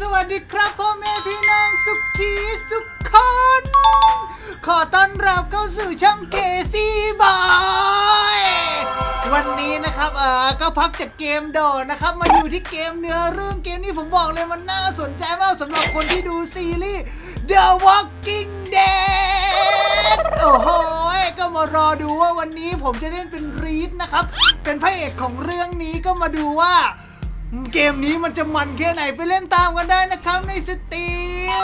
สวัสดีครับพ่อแม่พี่น้องสุขีสุขคน ขอต้อนรับเข้าสู่ช่องเคซี่บอยวันนี้นะครับเออก็พักจากเกมโดดนะครับ มาอยู่ที่เกมเนื้อเรื่องเกมนี้ผมบอกเลยมันน่าสนใจมากสำหรับคนที่ดูซีรีส์ The Walking Dead โอ้โหก็มารอดูว่าวันนี้ผมจะเล่นเป็นรีดนะครับ เป็นพระเอกของเรื่องนี้ก็มาดูว่า เกมนี้มันจะมันแค่ไหนไปเล่นตามกันได้นะครับในสตรี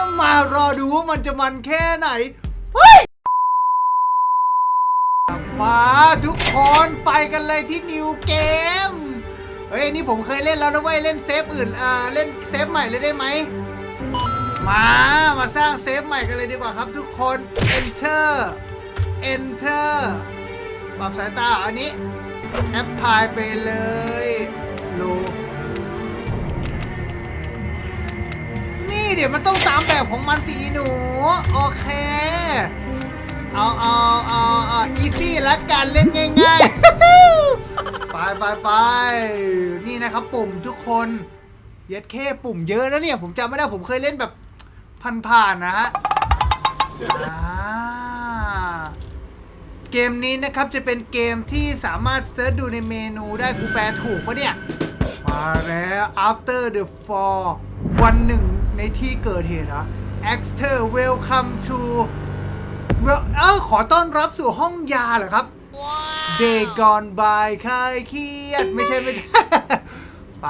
มมารอดูว่ามันจะมันแค่ไหนเฮ้ยมาทุกคนไปกันเลยที่นิวเกมเฮ้ยนี่ผมเคยเล่นแล้วนะเว้ยเล่นเซฟอื่นอ่าเล่นเซฟใหม่เลยได้ไหมมามาสร้างเซฟใหม่กันเลยดีกว่าครับทุกคน enter enter ปรับสายตาอันนี้แอปพลายไปเลยโเดี๋ยวมันต้องตามแบบของมันสิอีหนู โอเค เอาเอาเอาเอาอีซี่ละกันเล่นง่ายๆ ไปไปไปนี่นะครับปุ่มทุกคน เย็ดแค่ปุ่มเยอะแล้วเนี่ย ผมจำไม่ได้ผมเคยเล่นแบบผ่านๆนะฮะอ่าเกมนี้นะครับจะเป็นเกมที่สามารถเซิร์ชดูในเมนูได้กูแปลถูกปะเนี่ย มาแล้ว after the fall วันหนึ่ง ในที่เกิดเหตุเหรอ Exter welcome to well เอ้าขอต้อนรับสู่ห้องยาเหรอครับ Day gone by คลายเครียด ไม่ใช่ ไม่ใช่ ไป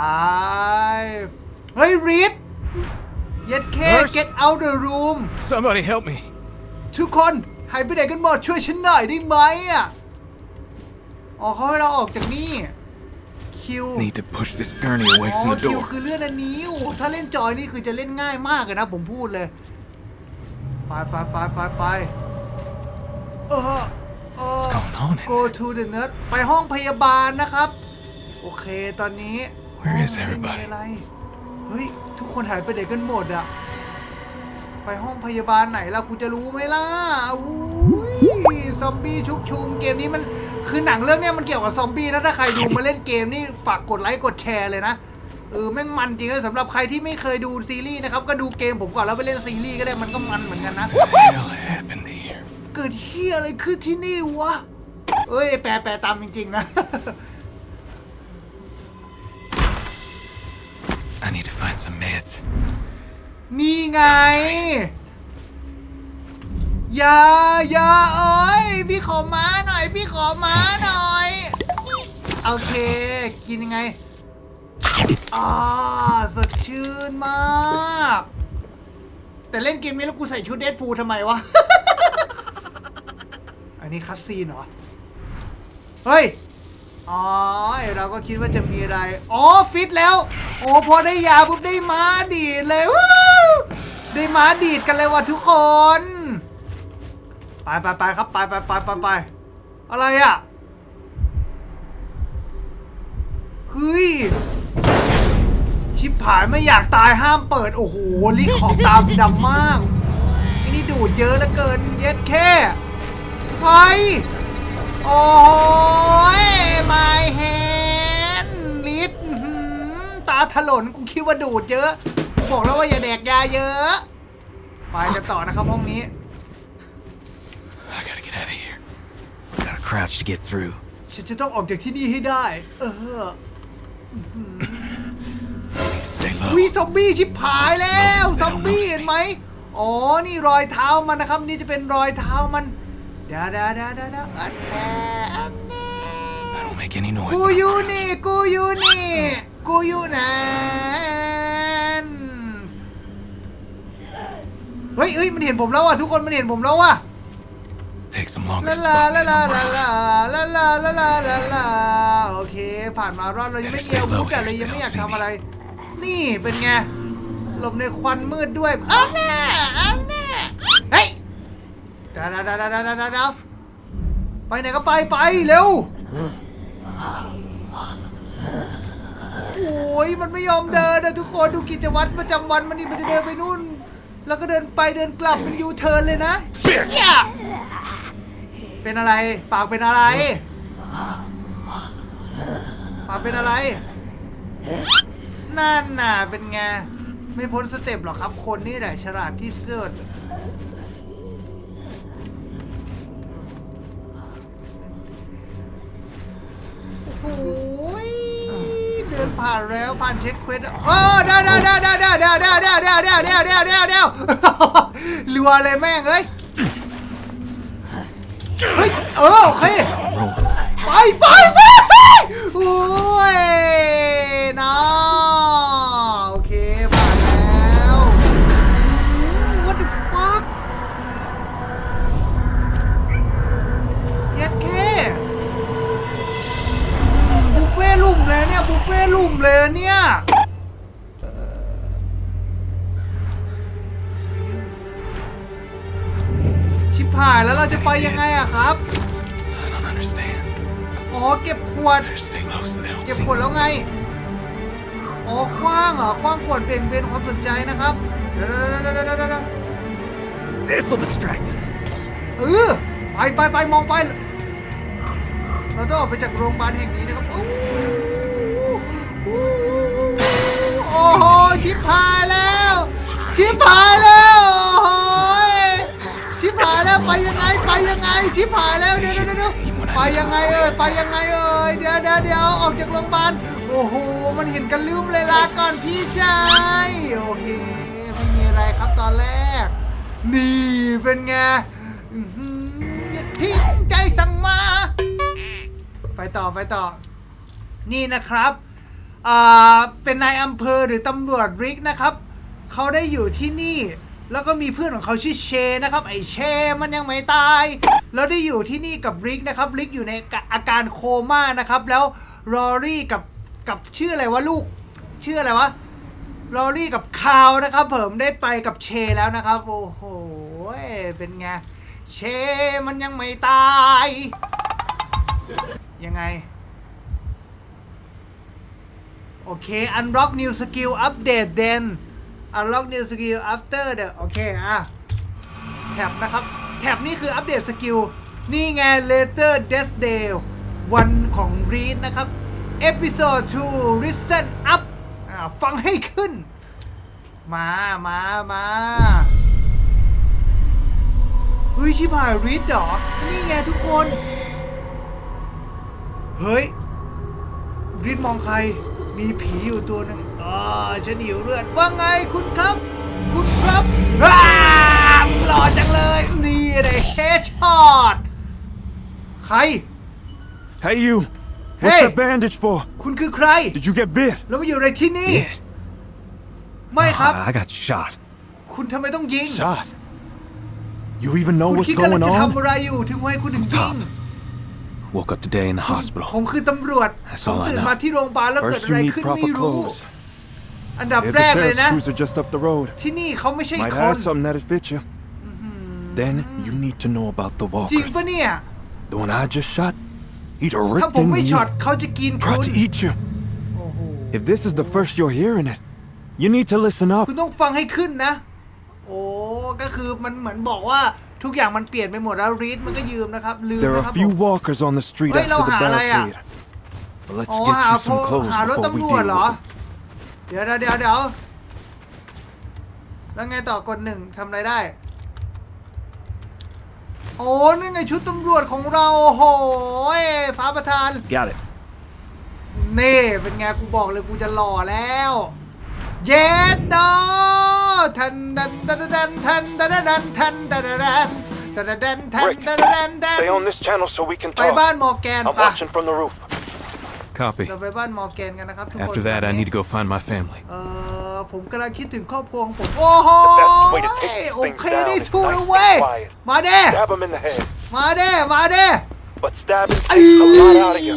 เฮ้ยรีดเย็ดเค Nurse get out the room Somebody help me. ทุกคนหายไปไหนกันหมดช่วยฉันหน่อยได้ไหมอะอ๋อเขาให้เราออกจากนี่ คิว Need to push this gurney away อ๋อ from the คิว door. คือเลื่อนอันนี้โอ้ถ้าเล่นจอยนี่คือจะเล่นง่ายมากเลยนะผมพูดเลย ไปไปไปไปไปเออเออ What's going on in go there? to the nurse ไปห้องพยาบาลนะครับ โอเคตอนนี้ Where is ห้องไม่มี everybody? อะไร เฮ้ย ทุกคนหายไปไหนกันหมดอะไปห้องพยาบาลไหนล่ะกูจะรู้ไหมล่ะอุ้ ยซอมบี้ชุกชุมเกมนี้มันคือหนังเรื่องเนี้ยมันเกี่ยวกับซอมบี้นะถ้าใครดูมาเล่นเกมนี่ฝากกดไลค์กดแชร์เลยนะเออแม่งมันจริงเลยสำหรับใครที่ไม่เคยดูซีรีส์นะครับก็ดูเกมผมก่อนแล้วไปเล่นซีรีส์ก็ได้มันก็มันเหมือนกันนะ What the hell happened here? เกิดเฮียอะไรขึ้นที่นี่วะเอ้ยแปลแปลตามจริงๆนะ I need to find some meds. นี่ไง อย่าอย่าเอ้ยพี่ขอม้าหน่อย พี่ขอม้าหน่อย โอเค กินยังไงอ่าสดชื่นมาก แต่เล่นเกมนี้แล้วกูใส่ชุดเดดพูทำไมวะ อันนี้คัสซีนเหรอ เฮ้ย อ๋อ เราก็คิดว่าจะมีอะไร อ๋อ ฟิตแล้ว โอ้พอได้ยาปุ๊บได้ม้าดีดเลย ได้ม้าดีดกันเลยว่ะทุกคน ไปไปไปครับไปไปไปไปไปอะไรอะเฮ้ยชิบหายไม่อยากตายห้ามเปิด โอ้โหลิขอบตามดำมากไอ้นี่ดูดเยอะเหลือเกิน เย็ดแค่ใครโอ้ย my hand ลิดอื้อหือตาถลนกูคิดว่าดูดเยอะ บอกแล้วว่าอย่าแดกยาเยอะ ไปกันต่อนะครับห้องนี้ I gotta get out of here. Gotta crouch to get through. ฉันจะต้องออกจากที่นี่ให้ได้ เออ Stay low. วิซอมบี้ชิบหายแล้วซอมบี้เห็นไหมอ๋อ นี่รอยเท้ามันนะครับ นี่จะเป็นรอยเท้ามันเดี๋ยวเดี๋ยวเดี๋ยวเดี๋ยวเดี๋ยวอันแน่อันแน่ I don't make any noise. กู when I'm อยู่ running. นี่กูอยู่นี่กูอยู่นั่นเฮ้ยเฮ้ยมันเห็นผมแล้วอะทุกคนมันเห็นผมแล้วอะ takes them longer ลาลาลาลาลาลาลาลาลาลาลาลาโอเค ผ่านมารอดเรายังไม่เกี่ยวมุกกันเลยยังไม่อยากทำอะไร นี่เป็นไงหลบในควันมืดด้วยอ้าวแม่อ้าวแม่เฮ้ยดาวดาดาดาดาวดาไปไหนก็ไปไปเร็วโอ้ยมันไม่ยอมเดินนะทุกคนดูกิจวัตรประจำวันมันนี่มันจะเดินไปนู่น แล้วก็เดินไปเดินกลับเป็นยูเทิร์นเลยนะเหี้ย เป็นอะไร ปากเป็นอะไร ปากเป็นอะไร นั่นน่ะเป็นไง ไม่พ้นสเต็ปหรอกครับ คนนี่แหละฉลาดที่สุดโอ้โหเดินผ่านแล้วผ่านเช็คเควสโอ้เดี๋ยวเดี๋ยวเดี๋ยวเดี๋ยวเดี๋ยวเดี๋ยวเดี๋ยวเดี๋ยวเดี๋ยวเดี๋ยวเดี๋ยวเดี๋ยวเดี๋ยวเดี๋ยวรัวเลยแม่งเอ้ย เฮ้ยเออโอเคไปไปไปโอ้ยนะโเก็บขวด Better stay low so they don't เก็บ see ขวด me. แล้วไง อ๋อคว้างเหรอคว้างขวดเบี่ยงเบนความสนใจนะครับเดี๋ยวเดี๋ยวเดี๋ยวเดี๋ยวเดี๋ยว This'll distract them. เออไปไปไปมองไป เราต้องออกไปจากโรงพยาบาลแห่งนี้นะครับอู้หูโอ้โหชิบหายแล้ว ชิบหายแล้วโอ้โหชิบหายแล้วไปยังไงไปยังไง ชิบหายแล้วเดี๋ยวเดี๋ยวเดี๋ยว ไปยังไงเอ่ยไปยังไงเอ่ยเดี๋ยวเดี๋ยวเดี๋ยวออกจากโรงพยาบาลโอ้โหมันเห็นกันลืมเลยลาก่อนพี่ชายโอเคไม่มีอะไรครับตอนแรก นี่เป็นไงอย่าทิ้งใจสั่งมา ไปต่อไปต่อ นี่นะครับเป็นนายอำเภอหรือตำรวจริกนะครับ เขาได้อยู่ที่นี่ แล้วก็มีเพื่อนของเขาชื่อเชนะครับ ไอเชมันยังไม่ตาย แล้วได้อยู่ที่นี่กับริกนะครับริกอยู่ในอาการโคม่านะครับ แล้วรอรี่กับกับชื่ออะไรวะลูก ชื่ออะไรวะลอรี่กับคาวนะครับผมได้ไปกับเชแล้วนะครับ โอ้โหเป็นไงเชมันยังไม่ตาย ยังไง โอเค unlock new skill update then unlock new skill after the โอเคอะแท็บนะครับ แท็บนี่คืออัปเดตสกิล นี่ไง later death day วันของ read นะครับ episode 2 listen up อ่าฟังให้ขึ้น มา มา มาเฮ้ยชิบหาย read เหรอ นี่ไงทุกคน เฮ้ยรีดมองใคร มีผีอยู่ตัวหนึง อ๋อฉันหิวเลือดว่าไงคุณครับ คุณครับอ้าวหล่อจังเลย นี่เลยเฮดช็อตใคร Hey, you! What's Hey! the bandage for? คุณคือใคร Did you get bit? แล้วมาอยู่ในที่นี่ Bit? ไม่ครับ Ah, I got shot. คุณทำไมต้องยิง Shot. You even know คุณ what's คิดกำลัง going จะทำ on? อะไรอยู่ถึงให้คุณถึงยิง Woke up today in the hospital. ผมคือตำรวจ That's ผม all I ตื่น know. มาที่โรงพยาบาลแล้วเกิด First, อะ you ไร need ขึ้น proper ไม่รู้ clothes. อันดับ There's แร a กเลย sheriff's นะ cruiser just up the road. ที่นี่เขาไม่ใช่ Might คน have something that'll fit you. Then you need to know about the จริง walkers. ปะเนี่ย The one I just shot, he'd have ถ้า ripped ผม into ไม่ช็อต you, เขาจะกินคุ tried ณ to eat you. โอ้โห If this is the first you're hearing it, you need to listen up. คุณต้องฟังให้ขึ้นนะ โอ้ ก็คือมันเหมือนบอกว่าทุกอย่างมันเปลี่ยนไปหมดแล้วรีดมันก็ยืมนะครับ ลืม There นะ are ครับ a few ผม walkers on the street Wait, after the lo, hả, này à? barricade. But let's อ๋อ get หา you โพ some clothes หารถ before we ตำร deal วจ with เหรอ them. เดี๋ยวเดี๋ยวเดี๋ยวเดี๋ยวแล้วไงต่อกดหนึ่งทำอะไรได้ โอ้นี่ไงชุดตำรวจของเราโอ้โหฟ้าประธาน Got it. นี่เป็นไงกูบอกเลยกูจะหล่อแล้ว เย็ดดอทันดันดันดันทันดันดันทันดันดันดันดันดันทัน Rick, ดันดันดัน Stay on this channel so we can ไปบ้าน talk. มอร์แกน I'm ปะ watching from the roof. Copy. เราไปบ้านมอร์แกนกันนะครับทุกคน After that, I need to go find my family. เออผมกำลังคิดถึงครอบครัวของผม โอ้โห The best way to take these โอ things เค down ได้ is สู้ nice แล้ว and เว้ย quiet. มาเด้ Stab him in the head. มาเด้มาเด้ But stabbing ไอ้ takes a lot out of you.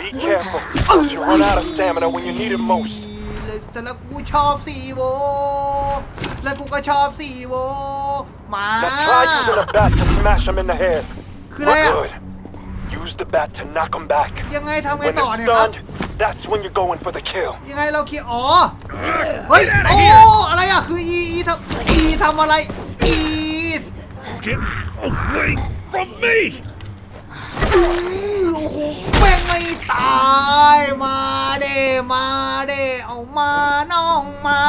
Be careful, else you run out of stamina when you need it most. แต่แล้วกูชอบสีโว แล้วกูก็ชอบสีโว มา Now try using a bat to smash him in the head. คืออะไร We're อะ good. Use the bat to knock him back. ยังไงทำไง When ต่อ they're เนี่ยครับ stunned, that's when you're going for the kill. ยังไงเราคิดอ๋อ เฮ้ย โอ้ อะไรอะ คืออีอีทำอีทำอะไร อี Get away from me! อื้อโอ้โหแม่งไม่ตายมาเด้มาเด้เอามาน้องมา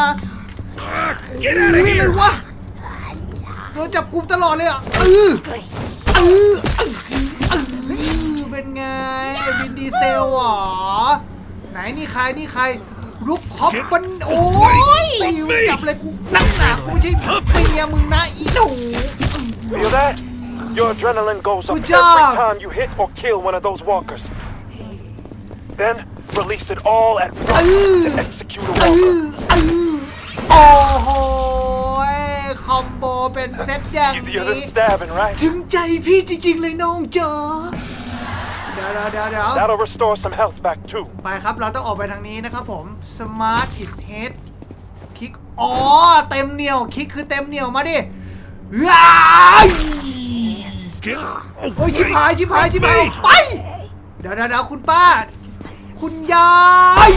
Get out of อุ้ยอะไร here! วะโดนจับกุมตลอดเลยอะเออ เออเออเออเป็นไงวินดีเซลเหรอ ไหนนี่ใครนี่ใครลุกคอปมันโอ้ยจับเลยกูนักหนากูไม่ใช่เมียมึงนะอีหนู Feel that? Your adrenaline goes up Good every job. time you hit or kill one of those walkers. Then release it all at once Ooh. to execute a เอ walker. อเออโอ้โห คอมโบเป็นเซตอย่าง Easier นี้ than stabbing, right? ถึงใจพี่จริงๆเลยน้องจ๋าเดี๋ยวเดี๋ยวเดี๋ยวเดี๋ยว That'll restore some health back too. ไปครับ เราต้องออกไปทางนี้นะครับผม Smart is head คลิก อ๋อ เต็มเหนียว คลิกคือเต็มเหนียวมาดิว้ายโอ้ยชิบหาย ชิบหาย ชิบหายออกไป เดี๋ยวเดี๋ยวเดี๋ยวคุณป้า คุณยาย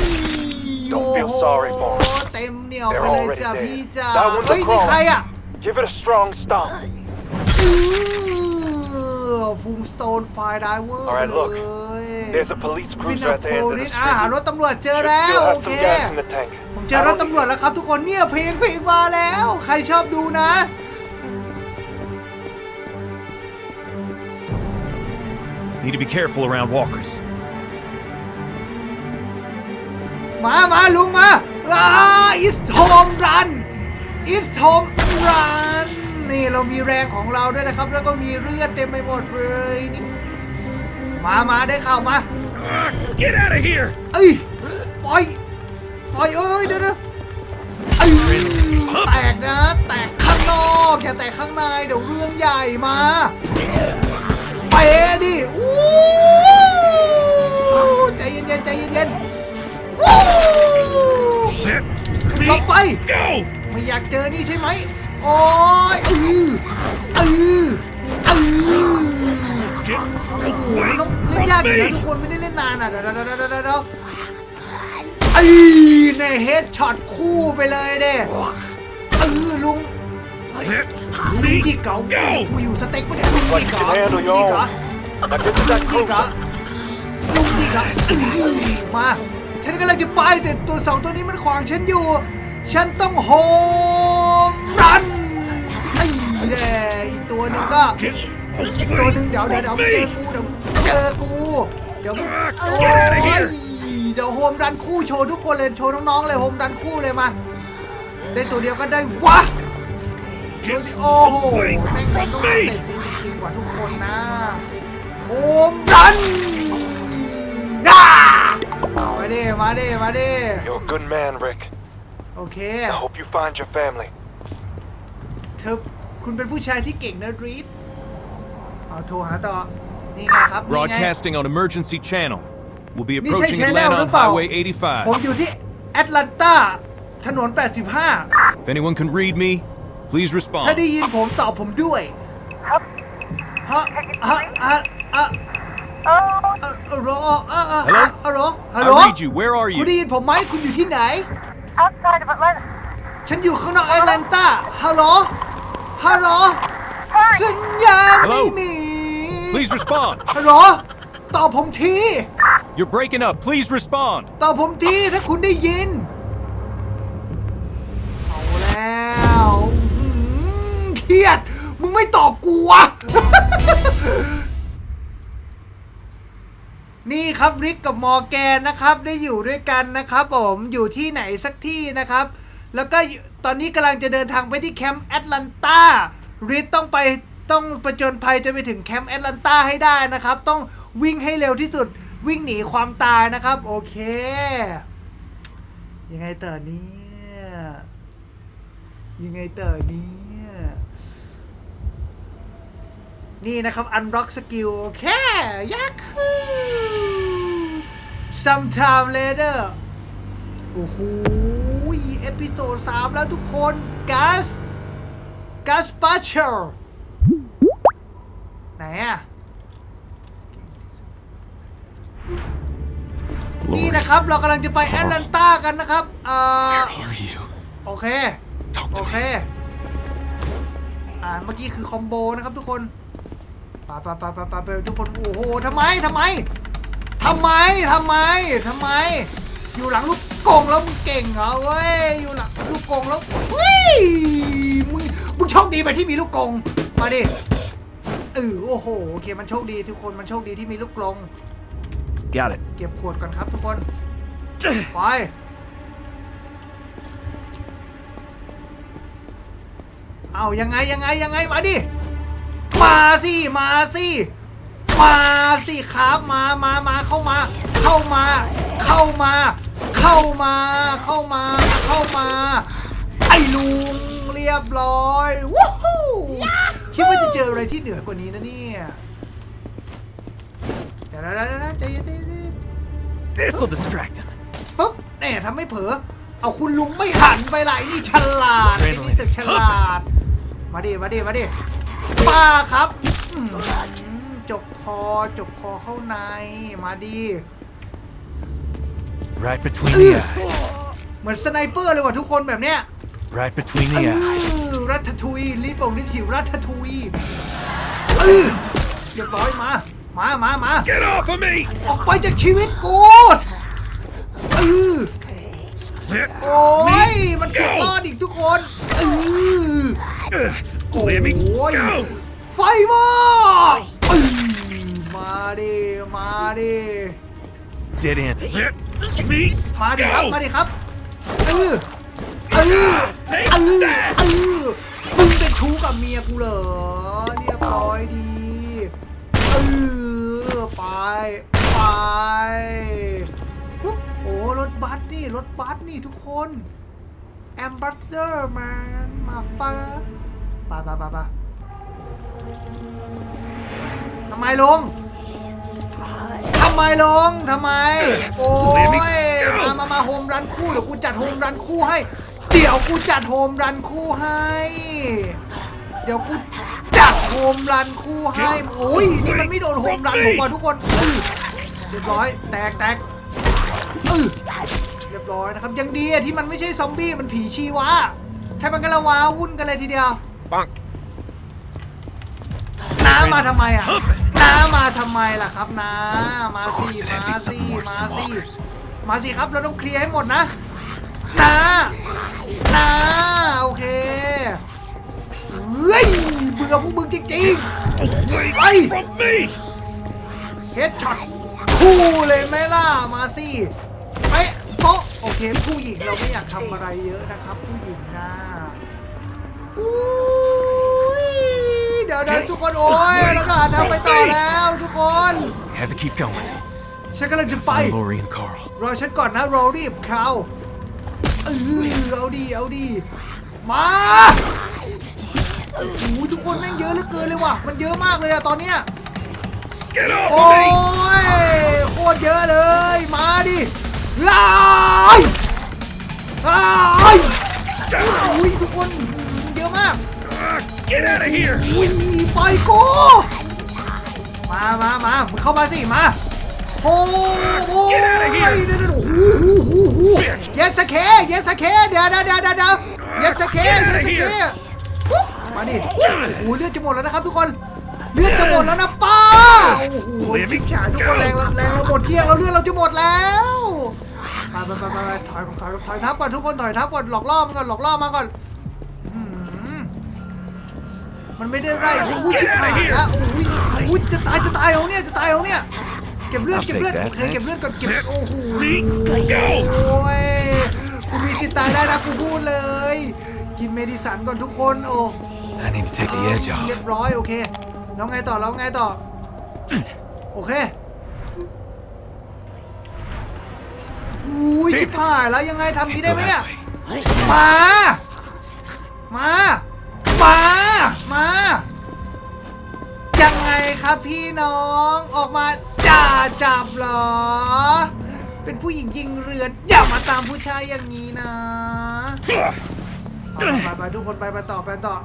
Don't feel โอ้โห sorry for 'em. เต็มเหนียวไป They're เลย already จ้ะ dead. พี่จ้า That one's a เฮ้ย นี่ใคร crawler. อะ Give it a strong stomp. ฟูมสโตนไฟไดเวอร์ Alright, look. There's a police ฟิน cruiser อ at the โพ end of the ลิส street. อ่าหารถตำรวจเจอ Should แล้ว still โอ have เค some gas in the tank. ผมเจอรถตำรวจแล้วครับทุกคนเนี่ยเพลงเพลงมาแล้ว ใครชอบดูนะ Need to be careful around walkers. มามาลุงมาอ่า is home run is home run นี่เรามีแรงของเราด้วยนะครับ แล้วก็มีเลือดเต็มไปหมดเลยนี่มามาได้ข่าวมา Get out of here! เอ้ยปล่อยปล่อยเอ้ยเดี๋ยวนะเอ้ยแตกนะ แตกข้างนอกอย่าแตกข้างในเดี๋ยวเรื่องใหญ่มาเป๊ะดิอู้ใจเย็นๆใจเย็นๆวู้ Let หลบไป go! ไม่อยากเจอนี่ใช่ไหมโอ้ยเออเออเออ Get โอ้โหต้องเล่นยากอยู่นะทุกคนไม่ได้เล่นนานอะเดี๋ยวเดี๋ยวเดี๋ยวเดี๋ยวเดี๋ยวไอ้ในเฮดช็อตคู่ไปเลยเด้เออลุงลุง me ยิกเหรอ go! กูอยู่สเต็กปะเนี่ยลุงยิกเหรอ Like ลุง can ยิก handle เหรอ your own. Now get to that ลุงยิกเหรอ cruiser. ลุงยิกเหรออื้อมาฉันกำลังจะไปแต่ตัวสองตัวนี้มันขวางฉันอยู่ ฉันต้องโฮมรันไอ้เด้อีกตัวหนึงก็อีกตัวหนึงเดี๋ยวเดี๋ยวเดี๋ยวเจอกูเดี๋ยวเจอกูเดี๋ยวโอ้ยเดี๋ยวโฮมรันคู่โชว์ทุกคนเลยโชว์น้องๆเลยโฮมรันคู่เลยมาได้ตัวเดียวก็ได้วะ Get โอ้โหแม่งเป็นต้องเตะกูจริงๆกว่าทุกคนนะโฮมรันด้ามาดิมาดิมาดิ You're a good man, Rick. โอเค I hope you find your family. เธอคุณเป็นผู้ชายที่เก่งนะรีดเอาโทรหาต่อ นี่ไงครับนี่ไง Broadcasting on emergency channel. We'll be นี่ใช่ approaching ชแนล Atlanta หรื on อเปล่า Highway ผม 85. อยู่ที่แอตแลนตาถนน 85 If anyone can read me, please ถ้าได้ respond. ยินผมตอบผมด้วยฮะฮะฮะฮะอะฮัลโหลเออเออ Hello? ฮัลโหลฮัลโหล I read you. Where are คุณ you? ได้ยินผมไหมคุณอยู่ที่ไหน outside of Atlanta. ฉันอยู่ข้างนอกแอตแลนตาฮัลโหล ฮัลโหล สัญญาณไม่ Hello? มี Please respond. ฮัลโหลตอบผมที You're breaking up. Please respond. ตอบผมทีถ้าคุณได้ยิน เอาแล้วอื้อหือเครียด มึงไม่ตอบกูวะ นี่ครับริกกับมอร์แกนนะครับได้อยู่ด้วยกันนะครับผมอยู่ที่ไหนสักที่นะครับ แล้วก็ตอนนี้กำลังจะเดินทางไปที่แคมป์แอตแลนตาริกต้องไปต้องประจนภัยจะไปถึงแคมป์แอตแลนตาให้ได้นะครับ ต้องวิ่งให้เร็วที่สุดวิ่งหนีความตายนะครับ โอเค ยังไงเต่อนี่ยยังไงเต่อนี่ย นี่นะครับ unlock skill โอเคยักคือ sometime later โอ้โหเอพิโซดสามแล้วทุกคน gas gas p a c h e r ไหนอะนี่ Lord, นะครับ เรากำลังจะไปแอตแลนตากันนะครับเอ่อ where are you? โอเค Talk โอ to เค me. อ่าเมื่อกี้คือคอมโบนะครับทุกคน ปะปะปะปะปะปทุกคน โอ้โหทำไมทำไมทำไมทำไมทำไม อยู่หลังลูกกงแล้วมึงเก่งเหรอเว้ย อยู่หลังลูกกงแล้วเฮ้ย มึง มึงโชคดีไปที่มีลูกกง มาดิเออโอ้โห โอเค มันโชคดีทุกคน มันโชคดีที่มีลูกกลง Got it. เก็บขวดก่อนครับทุกคน ไปเอายังไงยังไงยังไงมาดิ มาสิมาสิมาสิครับมามามาเข้ามา เข้ามา เข้ามา เข้ามา เข้ามา เข้ามา ไอ้ลุงเรียบร้อยวู้ฮู้คิดว่าจะเจออะไรที่เหนือกว่านี้นะเนี่ยเดี๋ยวๆๆๆใจเย็นๆใจเย็น This'll distract him. ๆปุ๊บแน่ทำไม่เผลอเอาคุณลุงไม่หันไปไหลนี่ฉลาดไอ้นี่สึกฉลาด มาดิมาดิมาดิ ป้าครับอืมจกคอจกคอเข้าในมาดิ Right between the eyes. เหมือนสไนเปอร์เลยว่ะทุกคนแบบเนี้ย Right between เอ the eyes. อรัตทุยลิปองลิถิวรัตทุยเออเรียบร้อยมา มามามา Get off of me! ออกไปจากชีวิตกูเออโอ้ย มันเสียรอดอีกทุกคนเออ โอ้ยไฟไหมาเออมาดิ มาดิ Dead end. มาดิครับ มาดิครับเออเออเออเออมึงเป็นชู้กับเมียกูเหรอเรียบร้อยดีเออไป ไปปุ๊บโอ้รถบัสนี่ รถบัสนี่ทุกคน แอมบัสเดอร์มามาฟัง ไปไปไปไปทำไมลงทำไมลงทำไม โอ้ยมามามาโฮมรันคู่เดี๋ยวกูจัดโฮมรันคู่ให้ เดี๋ยวกูจัดโฮมรันคู่ให้ เดี๋ยวกูจัดโฮมรันคู่ให้โอ้ยนี่มันไม่โดนโฮมรันผมว่ะทุกคนอื้อเรียบร้อย แตกแตกอื้อเรียบร้อยนะครับยังดีอะที่มันไม่ใช่ซอมบี้มันผีชีวะถ้ามันก็ละว้าวุ่นกันเลยทีเดียว น้ามาทำไมอะน้ามาทำไมล่ะครับน้ามาสิ course, it had to มา be สิ some more มา some สิ walkers. มาสิครับเราต้องเคลียร์ให้หมดนะน้าน้าโอเคเฮ้ยเบื่อพวกมึงจริงๆไปเฮดช็อตคู่เลยไหมล่ะมาสิไปโป๊ะโอเคผู้หญิงเราไม่อยากทำอะไรเยอะนะครับ ผู้หญิงนะอุ้ย เดี๋ยวเดี๋ยวทุกคนโอ้ยแล้วก็หาทางไปต่อแล้วทุกคน Have to keep going. ฉันกำลังจะไป Find Lori and Carl. รอฉันก่อนนะรอรีบเขาเออเอาดีเอาดีมาโอ้โหทุกคนแม่งเยอะเหลือเกินเลยว่ะ มันเยอะมากเลยอะตอนเนี้ย Get โอ้ยโคตรเยอะเลย มาดิไอ้ายอ้ายอุ้ยทุกคนเยอะมาก Get out of here! อุ้ยปล่อยกูมามามามึงเข้ามาสิมาโอ้โหเดี๋ยวเดี๋ยวเดี๋ยวโอ้โหโอ้โหเยสเคเยสเคเดี๋ยวเดี๋ยวเดี๋ยวเดี๋ยวเยสเคเยสเคมาดิโอ้โหเลือดจะหมดแล้วนะครับทุกคนเลือดจะหมดแล้วนะป้าโอ้โหชิบฉายทุกคนแรงแรงเราหมดเกลี้ยงเราเลือดเราจะหมดแล้วไปไปไปไปถอยถอยถอยทับก่อนทุกคนถอยทับก่อนหลอกล่อมันก่อนหลอกล่อมาก่อนอื้อหือ มันไม่ได้ได้โอ้ยชิบหายแล้วโอ้ยโอ้ยจะตายจะตายเอาเนี่ยจะตายเอาเนี่ยเก็บเลือดเก็บเลือดโอเคเก็บเลือดก่อนเก็บโอ้โหโอ้ยกูมีสิทธิ์ตายได้นะกูพูดเลย กินเมดิสันก่อนทุกคนโอ้ I need to take the edge เรีย off. บร้อยโอเคแล้วไงต่อแล้วไงต่อโอเคอุ้ยชิบหายแล้วยังไงทำนี้ Can't ได้ go ไหมเนี่ย that way. มา มา มา มา ยังไงครับพี่น้องออกมาจ่าจับเหรอ เป็นผู้หญิงยิงเรืออย่ามาตามผู้ชายอย่างนี้นะไปไปไปทุกคนไปไปต่อไปต่อ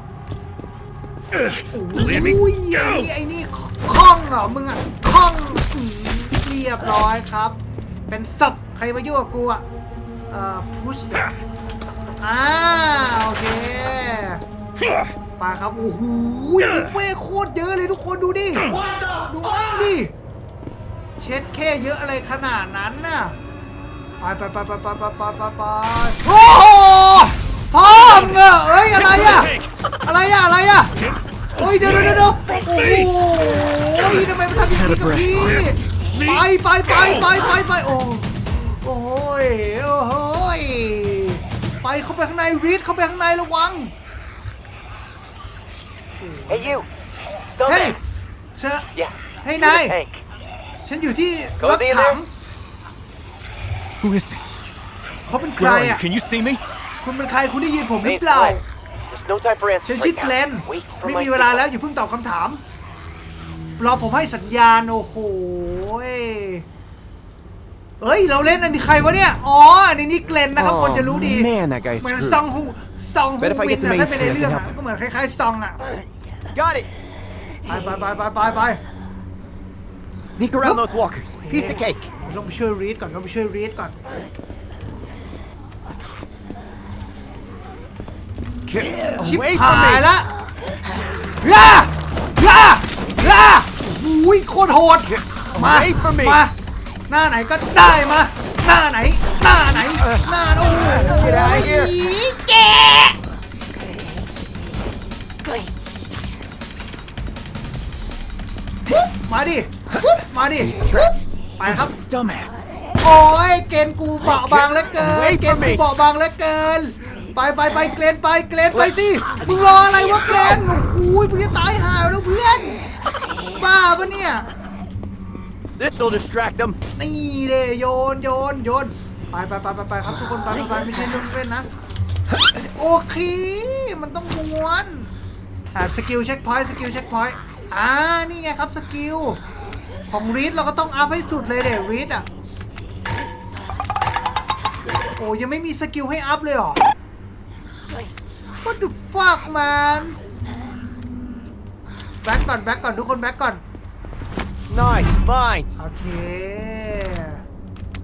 อุ้ยไอ้นี่ไอ้นี่คล่องเหรอมึงอะคล่องอืมเรียบร้อยครับ เป็นสับใครมายุ่งกับกูอะเอ่อพุชอ่าโอเค ไปครับ โอ้โหบุฟเฟ่โคตรเยอะเลยทุกคนดูดิ ดูแม่งดิ เช็ดแค่เยอะอะไรขนาดนั้นน่ะ ไปไปไปไปไปไปไปไปไปโอ้โหพองอะเอ้ยอะไรอะอะไรอะอะไรอะโอ้ยเดี๋ยวเดี๋ยวเดี๋ยวโอ้โหทำไมมันทำอย่างนี้กับพี่ไปไปไปไปไปไปโอ้โอ้ยโอ้โหยไปเข้าไปข้างในรีดเข้าไปข้างในระวัง Hey, you. Still เฮ้ย there? เชอะ Yeah. ให้ you're นาย the tank. ฉันอยู่ที่ Go รถ there, ถัง Who is this? เขาเป็นใคร Where are you? อะ Can you see me? คุณเป็นใครคุณได้ยินผมหรือ Main เปล่า threat. There's no time for ฉัน answers ชื่อ right เกลน now. Wait for ไม่ my มีเวลา signal. แล้วอย่าเพิ่งตอบคำถาม รอผมให้สัญญาณ โอ้โหยเอ้ย เราเล่นอันนี้ใครวะเนี่ย อ๋อ อันนี้นี่เกลนนะครับ Oh, คนจะรู้ดี man, that guy's เหมือน screwed. ซองฮูซองฮู Bet if I วิ get น to นะ Main ถ้าเป็นใน Street, I เรื่อง can อะ help. ก็เหมือนคล้ายๆซองอะ Got it. ไปไปไปไปไปไป Sneak around those walkers. Piece of cake. ลงไปช่วยรีดก่อนลงไปช่วยรีดก่อนชิบ Away หา from ย me. ละย่าย่าย่าอุ้ยโคตรโหด มา Away from me. มา หน้าไหนก็ได้มา หน้าไหน หน้าไหน หน้าโอ้โห Get out of here. แก มาดิ มาดิ ไปครับ Dumbass. โอ้ยเกณฑ์กูเบาบางเหลือเกิน Wait เก for ณฑ์กู me เบาบางเหลือเกิน ไปไปไปเกรนไปเกรนไปสิมึงรออะไรวะเกรนโอ้ยมึงจะตายห่าแล้วเพื่อนบ้าปะเนี่ย This'll distract them. นี่เดโยนโยนโยนไปไปไปไปไปครับทุกคนไปไปไปไม่ใช่เรื่องเล่นนะ โอเค มันต้องม้วน อ่าสกิลเช็คพอยต์สกิลเช็คพอยต์ อ่านี่ไงครับสกิลของรีดเราก็ต้องอัพให้สุดเลยเดี๋ยวรีดอะ โอ้ยังไม่มีสกิลให้อัพเลยเหรอ What the fuck man แบ็กก่อนแบ็กก่อนทุกคนแบ็กก่อน Nice. Fine. โอเค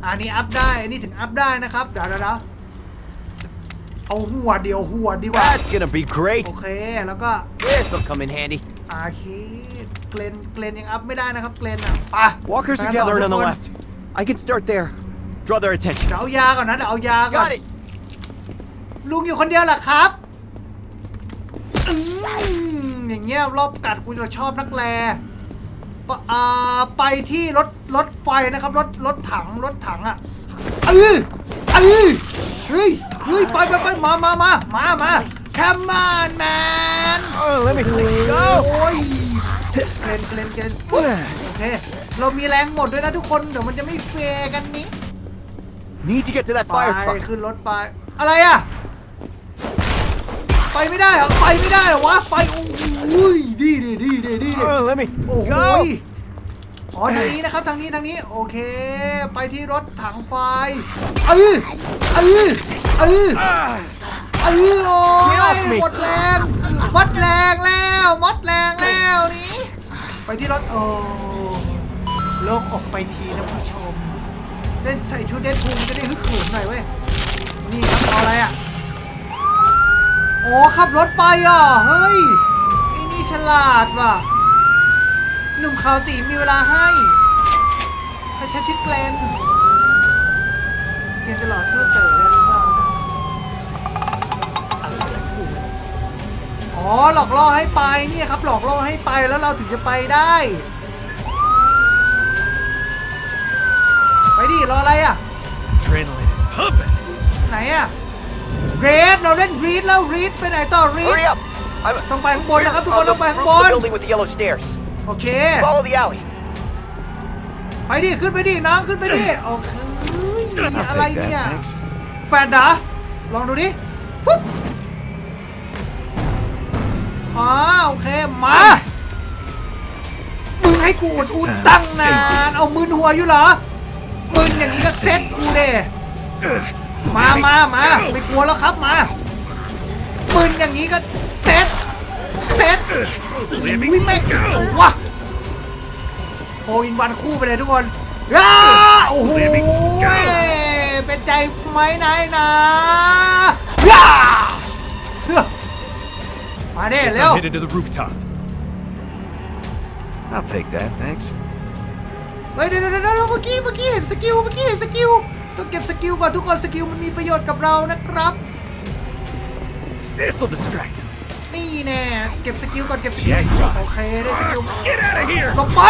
อันนี้อัพได้ อันนี้ถึงอัพได้นะครับเดี๋ยวเดี๋ยวเดี๋ยวเอาหัวเดียวหัวดีกว่า That's gonna be great. โอเค แล้วก็ This'll come in handy. อาคีเกลนเกลนยังอัพไม่ได้นะครับเกลนอะไป Walkers ไป are กันต่อ gathered on ทุ the กคน left. I can start there. Draw their attention. เดี๋ยวเอายาก่อนนะเดี๋ยวเอายาก่อน Got it. ลุงอยู่คนเดียวเหรอครับอืมอย่างเงี้ยรอบกัดกูจะชอบนักแลปะอ่าไปที่รถรถไฟนะครับรถรถถังรถถังอะเออเออเฮ้ยเฮ้ยไปไปไปมามามามามา come on man Oh, let me โ go. อ้ยเกรนเกรนเกรนโอเคเรามีแรงหมดด้วยนะทุกคน เดี๋ยวมันจะไม่เฟร์กันนี้ Need to get to that ไป fire truck. ขึ้นรถไป อะไรอะ ไปไม่ได้เหรอ ไปไม่ได้เหรอวะ ไป โอ้ยดีดีดีดีดีดี Oh, let me โอ้โห go. อ๋อทางนี้นะครับ ทางนี้ ทางนี้ โอเค ไปที่รถถังไฟเออเออเออ เออโอ้ยหมดแรงหมดแรงแล้วหมดแรงแล้วนี่ไปที่รถโอ้โล่งออกไปทีนะผู้ชมเล่นใส่ชุดเดดพูลจะได้ฮึกเหิมหน่อยเว้ยนี่ครับเอาอะไรอะโอ้ขับรถไปอะเฮ้ยไอ้นี่ฉลาดว่ะหนุ่มขาวตีมีเวลาให้ถ้าฉันชื่อเกลนเกลนจะหล่อเสื้อเต๋อ อ๋อหลอกล่อให้ไปเนี่ยครับ หลอกล่อให้ไปแล้วเราถึงจะไปได้ ไปดิรออะไรอะ Adrenaline is pumping. ไหนอะเรดเราเล่นรีดแล้วรีดไปไหนต่อรีด Hurry up! I'm ต้องไปข้างบนนะครับทุกคน on the ต้องไป roof ข้าง of บ the น building with the yellow stairs. โอเค Follow the alley. ไปดิขึ้นไปดิน้องขึ้นไปดิโอเค I'll อะไร take เนี่ย that, thanks. แฟนดาลองดูดิปุ๊บ อ๋อโอเค มา มึงให้กูอุดอุดตั้งนาน เอามึนหัวอยู่เหรอ มึนอย่างนี้ก็เซ็ตกูเด้มามามาไม่กลัวแล้วครับมามึนอย่างนี้ก็เซ็ตเซ็ตอุ้ยแม่งวะโฮอินวันคู่ไปเลยทุกคนอ้าโอ้โหเป็นใจไหมนายนะย่า มาเด้ Guess เร็ว I'm headed to the rooftop. I'll take that, thanks. เฮ้ยเดี๋ยวเดี๋ยวเดี๋ยวเมื่อกี้เมื่อกี้เห็นสกิลเมื่อกี้เห็นสกิลต้องเก็บสกิลก่อนทุกคนสกิลมันมีประโยชน์กับเรานะครับ This'll distract him. นี่แน่เก็บสกิลก่อนเก็บสกิล Yeah, you got it. โอเคได้สกิล Get out of here! ลงไป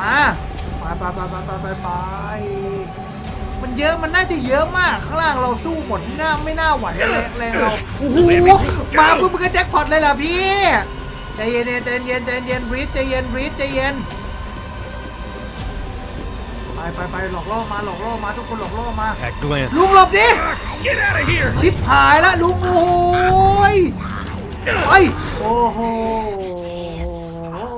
มา ไปไปไปไปไปไปไป มันเยอะมันน่าจะเยอะมาก ข้างล่างเราสู้หมดหน้าไม่น่าไหวแรงแรงเราโอ้โหมาปุ๊บมันก็แจ็คพอตเลยล่ะพี่ใจเย็นๆใจเย็นใจเย็นบรีดใจเย็นบรีดใจเย็นไปไปไปหลอกล่อมาหลอกล่อมาทุกคนหลอกล่อมา At Glenn. ลุงหลบดิ Get out of here! ชิบหายละลุงโอ้ยไปโอ้โห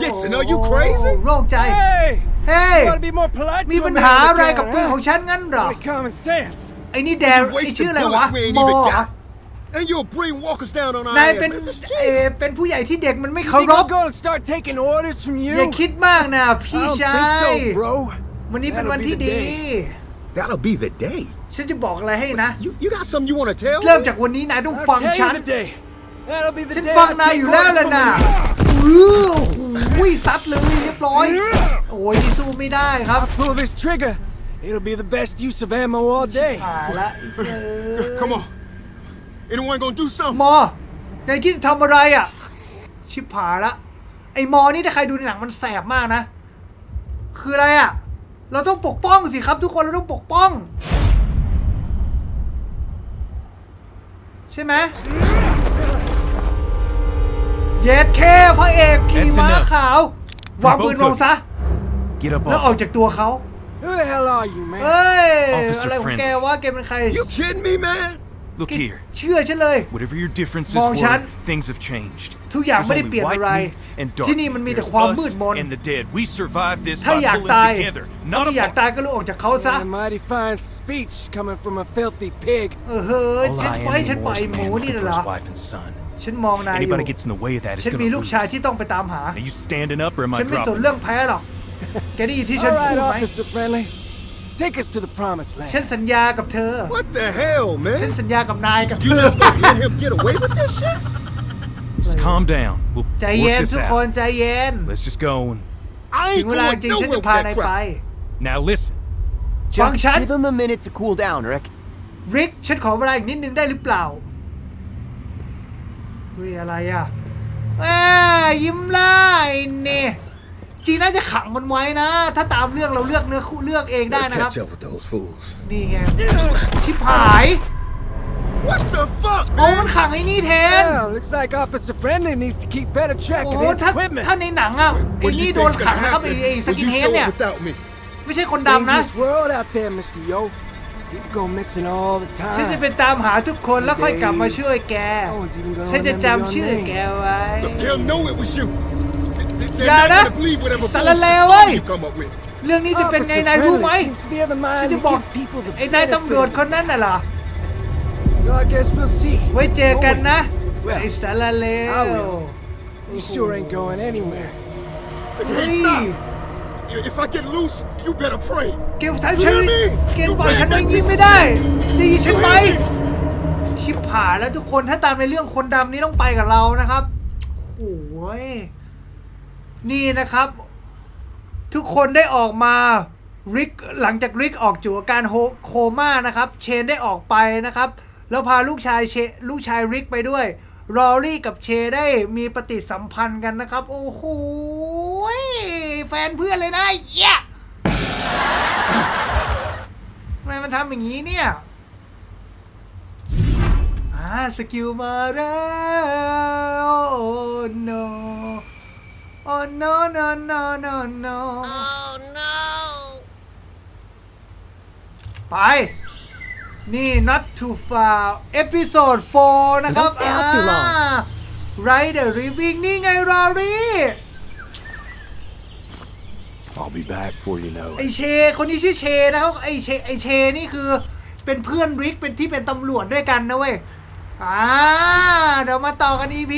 Dixon, are you crazy? โล่งใจ Hey! เฮ้ย You ought to be more polite มี to ปั a ญ man หา with a อะไร gun, กับปืน huh? ของฉันงั้นเหรอ Only common sense. ไอ้นี่แดน You ไอ้ wasted ชื่ออะไร bullets, วะ we ain't โม even เหรอ got. And you'll bring walkers down on our นาย ass, เป็น man. This is เอ cheap. อเป็นผู้ใหญ่ที่เด็กมันไม่ You เคา think ร I'm พ gonna start taking orders from อย่า you? คิดมากนะ พี่ I don't ชา think ย so, bro. วันนี้เป็น That'll วัน be ที่ the ดี day. That'll be the day. ฉันจะบอกอะไรให้นะ You you got something you want to tell? เริ่มจากวันนี้นายต้อง I'll ฟัง tell ฉัน you the day. That'll be the ฉัน day ฟัง I นาย take อยู่แล้ว orders แหละ from นะ you. เออโอ้ยซัดเลยเรียบร้อย โอ้ยสู้ไม่ได้ครับ Pull this trigger. It'll be the best use of ammo all day. หายละเออ Come on. Anyone gonna do something? มอนายคิดจะทำอะไรอะ ชิบหายละ ไอ้มอนี่ถ้าใครดูในหนังมันแสบมากนะ คืออะไรอะ เราต้องปกป้องสิครับ ทุกคนเราต้องปกป้อง ใช่ไหมเย็ดแค่พระเอกขี่ That's ม้า enough. ขาว วางปืนลงซะ Get up แล้วออก off. จากตัวเขา Who the hell are you, man? เอ้ย Officer อะไรของ friend แกวะแกเป็นใคร You kidding me, man? Look here. เชื่อฉันเลย Whatever your differences Mong were, Chan. things have changed. ทุกอย่าง There's ไม่ได้ only เปลี่ยน white อะไร meat and dark. ที่นี่มันมีแต่ There's ความ us มืดมน and the dead. We survived this ถ้า by อยาก pulling ตาย together, ถ้า not ไม่อยาก apart. ตายก็ลุกออกจากเขาซะ A mighty fine speech coming from a filthy pig. เออเฮ้ย All ฉัน I ปล่อยให้ am ฉันปล่อย anymore is a หมู man นี่ looking น่ะ for เหรอ his wife and son. ฉันมองนายอยู่ Anybody gets in the way of that is ฉัน gonna มีลูก lose. ชายที่ต้องไปตามหา Are you standing up or am I ฉันไม่สน dropping? เรื่องแพ้หรอก แกได้ยินที่ฉัน All พูด right, ไหม officer friendly. Take us to the promised ฉัน land. สัญญากับเธอ What the hell, ฉัน man? สัญญากับนายกับเธ You อ just gonna let him get away with this shit? Just calm down. We'll ใจเย็น work this ทุกคน out. ใจเย็น Let's just go and I ถึ ain't งเวลา going จริงฉัน nowhere จะ with พา that นาย crap. ไป now listen. ฟัง Just ฉัน give him a minute to cool down, Rick. ริก ฉันขอเวลาอีกนิดนึงได้หรือเปล่าเฮ้ยอะไรอ่ะแหมยิ้มไล่เนี่ย จริงน่าจะขังมันไว้นะ ถ้าตามเรื่องเราเลือกเนื้อคู่เลือกเองได้นะครับ Catch up with those fools. นี่ไง ชิบหาย What the fuck, โอ้มัน man? ขังไอ้นี่แทน Well, looks like Officer Friendly needs to keep better track โอ้ of โห his ถ้า equipment. ถ้าในหนังอะไอ้ What do นี่ you โดน think's ขัง gonna นะครับไอ้ happen ไอ้ส when กิน you เฮด show เนี่ย up without me? ไม่ใช่คนดำนะ Dangerous world out there, Mr. Yo. People go missing all the ฉันจะ time. ไปตามหาทุกคนแล้วค่อยกลับมาช่วยแก No one's even gonna ฉันจะ remember จำชื่อ your แก name. ไว้ Look, they'll know it was you. They- They're Yeah, not that- gonna believe whatever it's a bullshit little story way. you come up with. เรื่องนี้จะเป็นไง Officer นายรู้ไหม Friendly seems to be of the ฉัน mind จะ to บอก give people the ไอ้นายตำรวจ benefit คนนั้นน่ะเหรอ So I guess we'll see. ไว้เจอกันนะ Well, ไอ้สารเล I ว will. You sure ain't going anywhere. Look, เฮ้ Hey, ย stop. If I get loose, you better pray. เกลทำฉัน Hear me? เกลปล่อยฉันไว้อยิงไม่ได้ได้ยินฉันไหม Hear me? ชิบหายแล้วทุกคนถ้าตามในเรื่องคนดำนี้ต้องไปกับเรานะครับโอ้ย นี่นะครับ ทุกคนได้ออกมาริกหลังจากริกออกจากอาการโคม่านะครับ เชนได้ออกไปนะครับ แล้วพาลูกชายเชลูกชายริกไปด้วยรอรี่กับเชได้มีปฏิสัมพันธ์กันนะครับ โอ้โหแฟนเพื่อนเลยนะเหี้ทำไมมันทำอย่างนี้เนี่ยอ่าสกิลมาแล้วโอ้ no โอ้ no no no no no oh no ไป นี่ not too far episode 4 นะครับ Don't stay out too long. ไรเดอร์รีวิงนี่ไงรอรี่ I'll be back before you know ไอ it. เช คนนี้ชื่อเชนะครับไอเชไอเชนี่คือเป็นเพื่อนริกเป็นที่เป็นตำรวจด้วยกันนะเว้ยอ่าเดี๋ยวมาต่อกัน EP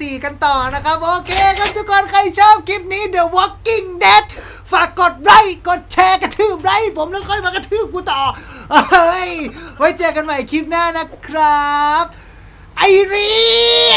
4 กันต่อนะครับ โอเคครับทุกคนใครชอบคลิปนี้ The Walking Dead ฝากกดไลค์กดแชร์กระทืบไลค์ผมแล้วค่อยมากระทืบกูต่อเฮ้ยไว้เจอกันใหม่คลิปหน้านะครับ ไอรี